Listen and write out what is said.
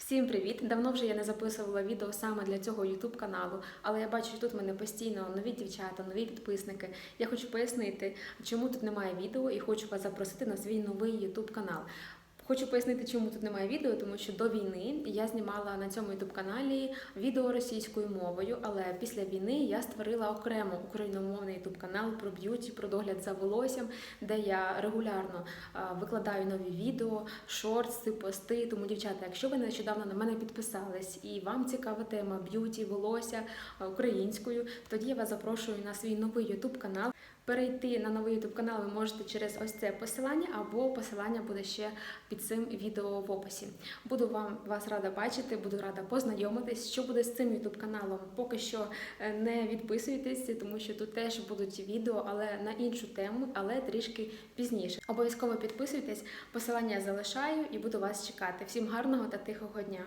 Всім привіт! Давно вже я не записувала відео саме для цього YouTube каналу, але я бачу, що тут в мене постійно нові дівчата, нові підписники. Я хочу пояснити, чому тут немає відео, і хочу вас запросити на свій новий YouTube канал. Хочу пояснити, чому тут немає відео, тому що до війни я знімала на цьому youtube каналі відео російською мовою, але після війни я створила окремо україномовний youtube канал про б'юті, про догляд за волоссям, де я регулярно викладаю нові відео, шортси, пости. Тому, дівчата, якщо ви нещодавно на мене підписались і вам цікава тема б'юті, волосся українською, тоді я вас запрошую на свій новий youtube канал. Перейти на новий youtube канал ви можете через ось це посилання, або посилання буде ще під цим відео в описі. Буду вам вас рада бачити, буду рада познайомитись. Що буде з цим youtube каналом? Поки що е, не відписуйтесь, тому що тут теж будуть відео, але на іншу тему, але трішки пізніше. Обов'язково підписуйтесь, посилання залишаю і буду вас чекати. Всім гарного та тихого дня!